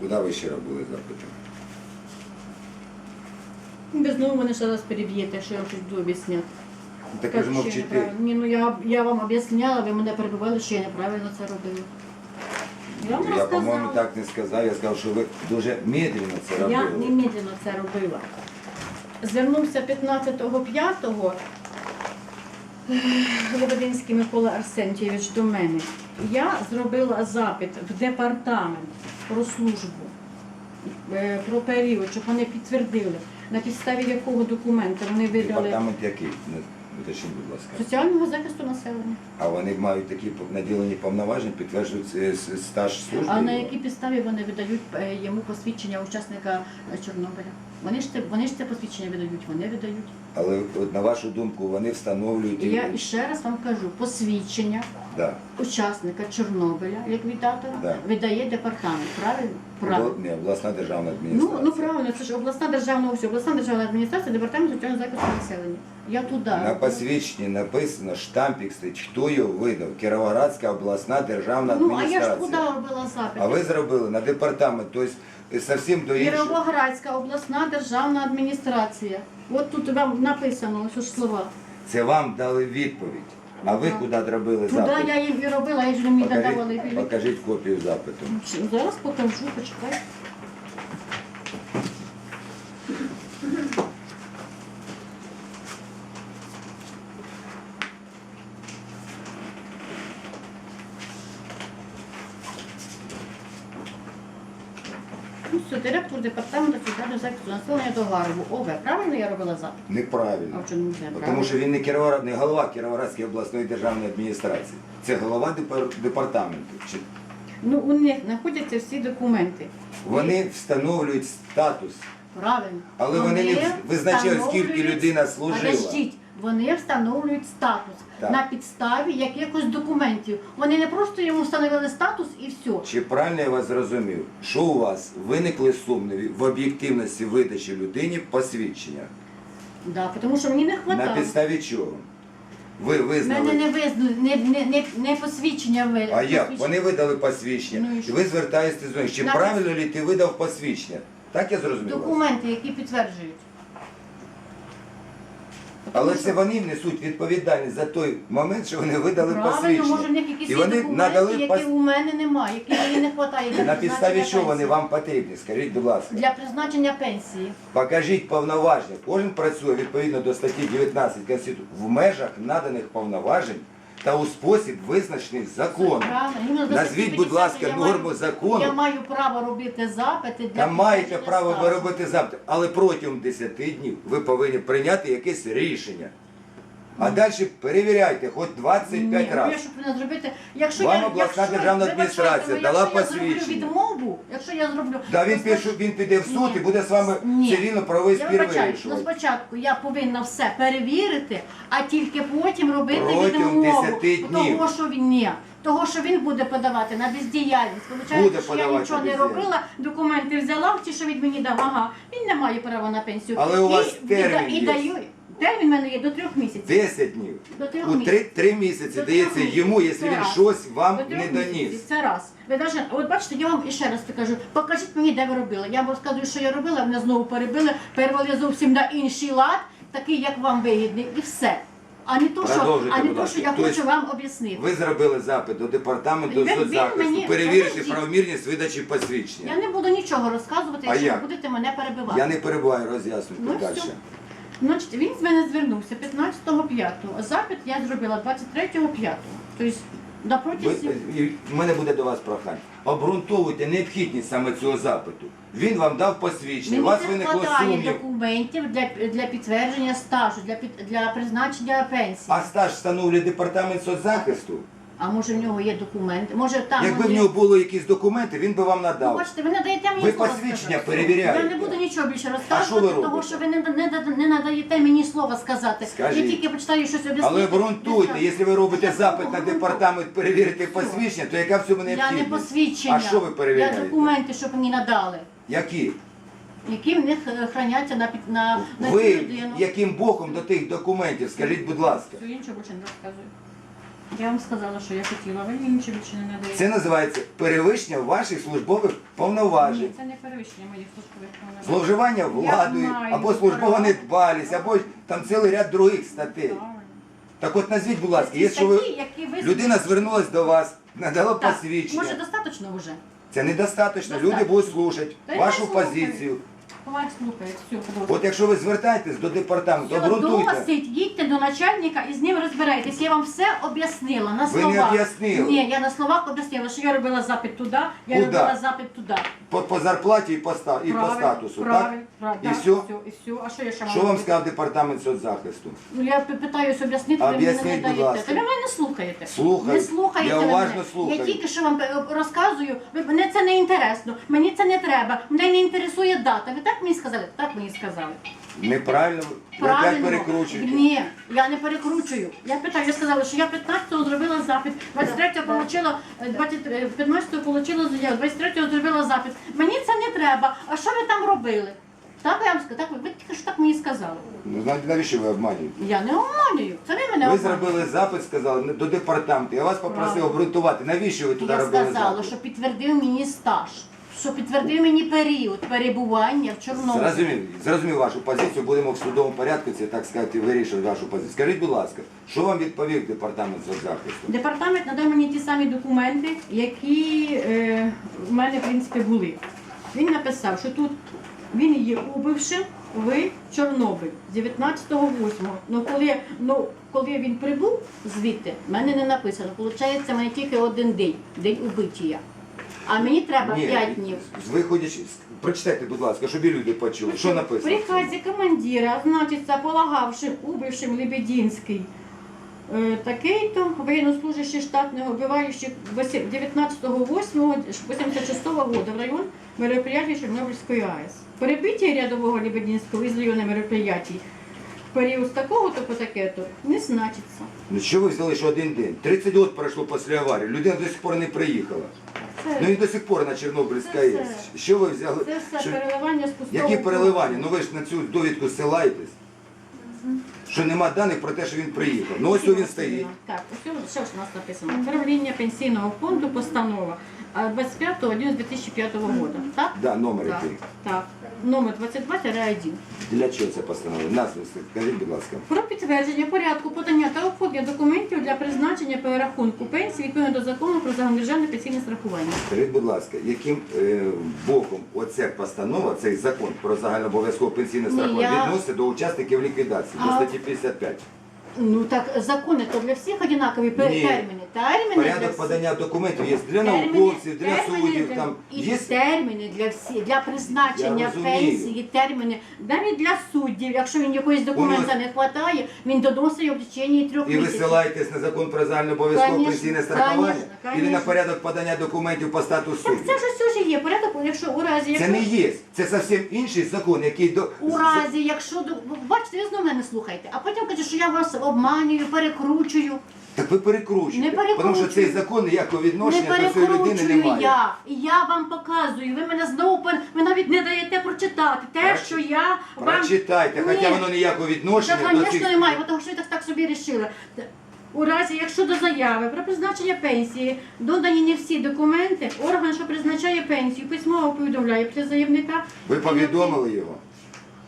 Куди ви ще робили запити? Ви знову мене ще раз переб'єте, що я щось буду об'ясняти. Так ви ж що я мовчите. неправильно. Ні, ну я, я вам об'ясняла, ви мене перебивали, що я неправильно це робила. Я вам Я, по-моєму, розказала. так не сказав. Я сказав, що ви дуже медленно це Я робили. немедленно це робила. Звернувся 15.05 Лебединський Микола Арсентьєвич до мене. Я зробила запит в департамент про службу, е, про період, щоб вони підтвердили, на підставі якого документа вони видали Департамент який? Не уточніть, будь ласка. соціального захисту населення. А вони мають такі наділені повноваження, підтверджують е, с- стаж служби. А на якій підставі вони видають е, йому посвідчення учасника е, Чорнобиля? Вони ж це вони ж це посвідчення видають, вони видають. Але на вашу думку, вони встановлюють. І я іще раз вам кажу, посвідчення Да. учасника Чорнобиля, ліквідатора, Да. видає департамент. Правильно? Правильно. Обла- Не, обласна державна Ну, адміністрація. ну правильно, це ж обласна державна ось, обласна державна адміністрація, департамент соціального захисту населення. Я туди. На посвідченні написано, штампік стоїть, хто його видав. Кіровоградська обласна державна Ну, а я ж адміністрація. куди робила запит? А ви зробили на департамент, тобто зовсім до іншого. Кіровоградська обласна державна адміністрація. От тут вам написано ось ж слова. Це вам дали відповідь. А ви куди зробили Туди запит? я її робила, я ж мені додавали Покажіть, копію запиту. Зараз покажу, почекай. Ну, директор департаменту соціального захисту населення до Гарву. ОВ. Правильно я робила запит? А Неправильно. в чому не Тому що він не Кіровоград, не голова Кіровоградської обласної державної адміністрації. Це голова депар- департаменту. Чи- Ну, у них знаходяться всі документи. Вони встановлюють статус. Правильно. Але вони не визначають, скільки встановлюють- людина служила. Подождіть, вони встановлюють статус Так. на підставі якихось документів. Вони не просто йому встановили статус і все. Чи правильно я вас зрозумів, що у вас виникли сумніви в об'єктивності видачі людині посвідчення? Да, тому що мені не На підставі чого? Ви визнали. мене не визнали, не, не, не, не посвідчення ви. А як? посвідчення. Вони видали посвідчення. Ну і і що? ви звертаєтесь до них. Чи На правильно ли ти видав посвідчення? Так я зрозумів. вас? Документи, які підтверджують. Але це вони несуть відповідальність за той момент, що вони видали Правильно, може в них якісь є вони документи, які пос- у мене немає, які мені не вистачає для На підставі призначення чого вони пенсії. вам потрібні? Скажіть, будь ласка. Для призначення пенсії. Покажіть повноваження. Кожен працює відповідно до статті 19 Конституції в межах наданих повноважень та у спосіб визначений законом. Правильно. Назвіть, будь ласка, я норму маю- закону. Я маю право робити запити для Та маєте право ви робити запит, але протягом 10 днів ви повинні прийняти якесь рішення. А далі перевіряйте, хоч 25 Ні, ну, я разів. що повинна зробити? Якщо Вам я, обласна якщо, державна вибачайте, адміністрація ну, дала якщо я зроблю посвідчення. відмову, якщо я зроблю... Да, він, то пише, він піде в суд і буде з вами Ні. цивільно-правовий Я спір вибачаю, ну вирішувати. спочатку я повинна все перевірити, а тільки потім робити Протягом відмову. 10 днів. Того, що він ні. Того, що він буде подавати на бездіяльність. Буде що я подавати нічого не бездіяльність. робила, документи взяла, ті, що він мені дав, ага, він не має права на пенсію. Але у вас і, термін і, є. і даю. Термін в мене є до трьох місяців. 10 днів. До трьох У місяців. 3, 3 місяці До дається трьох йому, місяців. якщо Це він раз. щось вам До трьох не місяців. доніс. Це раз. Ви даже, от бачите, я вам іще раз кажу, покажіть мені, де ви робили. Я вам розказую, що я робила, мене знову перебили, перевели зовсім на інший лад, такий, як вам вигідний, і все. А не то, що, Продовжуйте, а не будь то, ласка. що я Тобто хочу вам об'яснити. Ви зробили запит до департаменту Він- він соцзахисту, мені- перевірити Подождіть. правомірність видачі посвідчення. Я не буду нічого розказувати, А якщо як? ви будете мене перебивати. Я не перебуваю, роз'яснюйте Ну, далі. все. Значить, він з мене звернувся 15.05. Запит я зробила 23.05. Тобто, на протязі... і в мене буде до вас прохання. Обґрунтовуйте необхідність саме цього запиту. Він вам дав посвідчення, у Мені вас не виникло сумнів. документів для, для підтвердження стажу, для, під, для призначення пенсії. А стаж встановлює департамент соцзахисту. А може в нього є документи? Може там Якби в нього були якісь документи, він би вам Ну, надав. бачите, ви не даєте мені Ви слова посвідчення сказати. перевіряєте. Я не буду нічого більше що ви розказувати, тому що ви не, не, не надаєте мені слова сказати. Скажіть. Я тільки почитаю щось об'яснити. Але обґрунтуйте, Я якщо ви робите Я запит на департамент перевірити посвідчення, то яка в цьому Я не необхідність? посвідчення. А що ви Я перевіряєте? документи, щоб мені надали. Які? Які в них е, храняться на, під- на, на цю Ви людину. яким боком до тих документів, скажіть, будь ласка. Все інше більше не розказую. Я вам сказала, що я хотіла, ви мені нічого більше не надаєте. Це називається перевищення ваших службових Ні, повноважень. це не перевищення моїх службових повноважень. Зловживання владою, знаю, або службова правильно. недбалість, або там цілий ряд других статей. Правильно. Так от назвіть, будь ласка, Ці якщо ви статті, які ви- людина звернулась до вас, надала Так, посвідчення. Може, достатньо вже? Це недостатньо. Люди Достатньо. будуть слухати Та й вашу хай слухають. позицію. Ховай слухає, все, От якщо ви звертаєтесь до департаменту, Все, обґрунтуйте. досить, їдьте до начальника і з ним розбирайтесь. Я вам все об'яснила на Ви словах. не об'яснили. Ні, я на словах об'яснила, що я робила запит туди, я Куда? робила запит туди. По, по зарплаті і по, ста- і по Правильно, статусу, правильно, так? правильно, І все? і все. А що я ще Що вам сказав департамент соцзахисту? Ну я п- питаюсь об'яснити, ви мені Об'ясніть, не будь даєте. ласка. Та ви мене не слухаєте. Слухаю. Не слухаєте Я уважно мене. слухаю. Я тільки що вам е, розказую, ви мене це не інтересно, мені це не треба, мене не інтересує дата. Ви так мені сказали? Так мені сказали. Неправильно, ви опять перекручуєте. Ні, я не перекручую. Я питаю, я сказала, що я 15-го зробила запит, 23-го получила, е, 20, е, 15-го получила заяву, 23-го зробила запит. Мені це не треба. А що ви там робили? Так я вам сказала, так ви тільки що так мені сказали. Ну, знаєте, навіщо ви обманюєте? Я не обманюю. Це ви мене Ви обманюєте. зробили запит, сказали до департаменту. Я вас попросив обґрунтувати. Навіщо ви туди Я робили сказала, запит? що підтвердив мені стаж, що підтвердив мені період перебування в Чорнобилі. Зрозумів, зрозумів вашу позицію, будемо в судовому порядку, це так сказати, вирішувати вашу позицію. Скажіть, будь ласка, що вам відповів департамент соцзахисту? Департамент надав мені ті самі документи, які е, в мене в принципі були. Він написав, що тут він є убивши в Чорнобиль з 19.08. Ну коли, ну коли він прибув звідти, в мене не написано. Получається, в мене тільки один день, день убиття. А мені треба 5 днів. виходячи, прочитайте, будь ласка, щоб і люди почули. Що В написано? приказі командира, значиться, полагавши убившим Лебединський, е, такий-то военнослужащий штатного, убивающих 19.08.86 года в район мероприятий Чорнобильської АЕС. Перебиття рядового Лебединського із району мероприятий в період з такого-то по таке-то не значиться. Ну що ви взяли, що один день? 30 років пройшло після аварії, людина до сих пор не приїхала. Ну і до сих пор на Чорнобильська Це все. Що ви взяли? це все Що- переливання з пустого. Які переливання? Ну ви ж на цю довідку ссилаєтесь. Що нема даних про те, що він приїхав. Ну ось він стоїть. Так, ось що ж у нас написано? Управління пенсійного фонду постанова а, 25.11.2005 року. Так? Да, номер Так. який. Так. Номер 22-1. Для чого це постанова? Назву скажіть, будь ласка. Про підтвердження порядку подання та оформлення документів для призначення перерахунку пенсії відповідно до закону про загальнодержавне пенсійне страхування. Скажіть, будь ласка, яким е, боком оця постанова, цей закон про загальнообов'язкове пенсійне Ні, страхування я- відноситься до учасників ліквідації, до А- статті 55? Ну так закони то для всіх однакові Ні. терміни. Терміни для Порядок всіх. подання документів є для науковців, для терміни суддів. для- Там і є терміни для всіх, для призначення розумію. пенсії, терміни, навіть для суддів, якщо він якогось документа не вистачає, він доносить його в течение трьох і ви місяців. ссилаєтесь на закон про загальнообов'язкове Конечно, пенсійне страхування конечно, і на конечно. порядок подання документів по статусу Так це ж все є порядок, якщо у разі, Це не є. Це зовсім інший закон, який до у разі, якщо до- бачите, ви знову мене слухаєте, а потім кажете, що я вас обманюю, перекручую. Так ви перекручуєте. Не перекручую. Тому що цей закон ніякого Не відношення до цієї людини перекручую немає. я. Я вам показую. Ви мене знову пер... ви навіть не даєте прочитати. Те, Проч- що я вам Прочитайте, Ні. хоча воно ніякого відношення Та, до звісно, цих... немає, бо тому що ви так, так собі рішили. У разі, якщо до заяви про призначення пенсії додані не всі документи, орган, що призначає пенсію, письмово повідомляє після заявника. Ви повідомили його?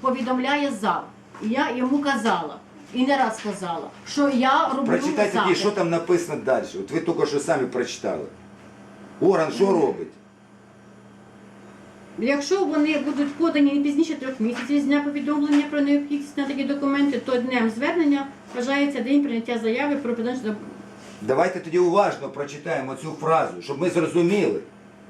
Повідомляє зал. Я йому казала. І не раз казала, що я роблю Прочитайте запит. що там написано далі. От ви тільки що самі прочитали. Орган що робить? Якщо вони будуть подані не пізніше трьох місяців з дня повідомлення про необхідність на такі документи, то днем звернення вважається день прийняття заяви про призначення. Давайте тоді уважно прочитаємо цю фразу, щоб ми зрозуміли,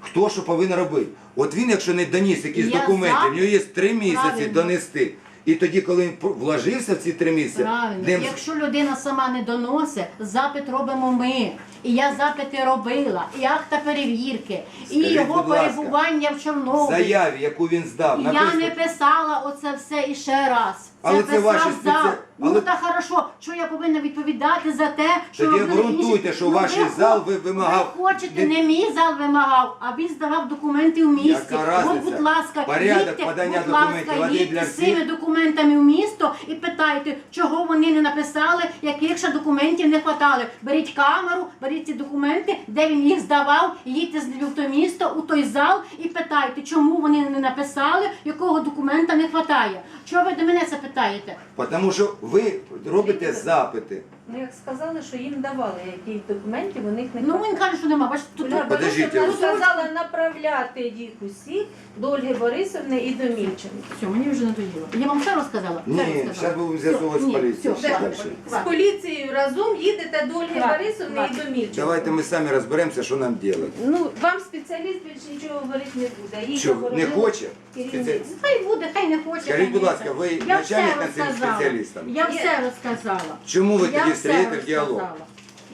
хто що повинен робити. От він, якщо не доніс якісь Я документи, за. в нього є три місяці Правильно. донести. І тоді, коли він вложився в ці три місяці, Правильно, днем- якщо людина сама не доносить, запит робимо ми. І я запити робила, і акта перевірки, і його будь ласка, перебування в В Чорнобилі. заяві, яку він здав, Я написано, не писала оце все іще раз. Але це писав ваші зал. спеці- Ну але- та хорошо, що я повинна відповідати за те, що Тоді робили обґрунтуйте, що Ну, ваш ви зал ви вимагав Ви хочете, не мій зал вимагав, а він здавав документи в місті. Яка От, разниця? будь ласка, Порядок їдьте, подання будь ласка, документів один їдьте для з цими всіх. документами в місто і питайте, чого вони не написали, яких ще документів не хватали. Беріть камеру, беріть ці документи, де він їх здавав, їдьте з ними в то місто, у той зал і питайте, чому вони не написали, якого документа не вистачає. Чого ви до мене це питаєте? тому що ви робите запити. Ну, як сказали, що їм давали якісь документів, у них не Ну він каже, що нема. Бачите, тут Оля Подождіть, Борисовна ви- сказала направляти їх усіх до Ольги Борисовни і до Мільченка. все, мені вже надоїло. Я вам все розказала? Все Ні, розказала. зараз будемо з'ясовувати з поліцією. все, Що далі? З поліцією разом їдете до Ольги Борисовни і до Мільченка. Давайте ми самі розберемося, що нам робити. Ну, вам спеціаліст більше нічого говорити не буде. Їй Що, не заборонили хоче? керівництво. Хай буде, хай не хоче. Скажіть, хай будь не ласка, ви Я начальник над цим розказала. спеціалістом? Я все розказала. Чому ви Я тоді все в діалог?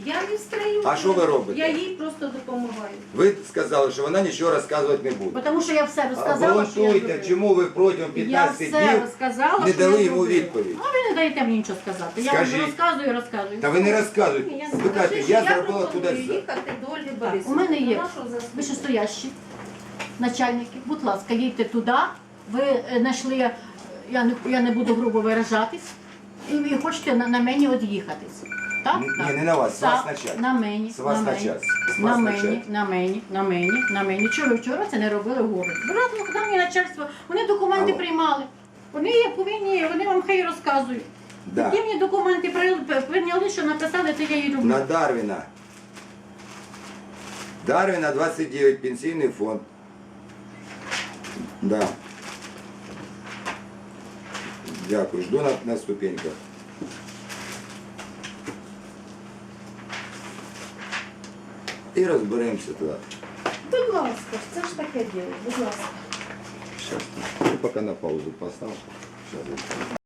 Я не встраю. А що ви робите? Я їй просто допомагаю. Ви сказали, що вона нічого розказувати не буде. Тому що я все розказала, зробила. чому ви протягом Я 15 все днів розказала, не дали йому відповідь? А ви не даєте мені нічого сказати. Я Скажіть. вам розказую і розказую. Та ви не розказуєте. Ви кажете, я зробила туди. їхати до Ольги Так, у мене є нашого заступника. вищестоящі начальники. Будь ласка, їдьте туди. Ви е, знайшли, я не, я не буду грубо виражатись, і ви хочете на, на мені од'їхатись. Так? Ні, так. не на вас, з Так, вас начальник. На мені, З вас на мені, начальник. З на вас мені, на мені, на мені, на мені. Чого ви вчора це не робили в городі? Брат, ну мені начальство, вони документи Алло. приймали. Вони є повинні, вони вам хай розказують. Да. Які мені документи при- прийняли, що написали, то я і роблю. На Дарвіна. Дарвіна 29, пенсійний фонд. Да. Дякую. Жду на, на ступеньках. І розберемося туди. Будь ласка, це ж таке діло, будь ласка. Сейчас. Поки на паузу поставлю. Щас.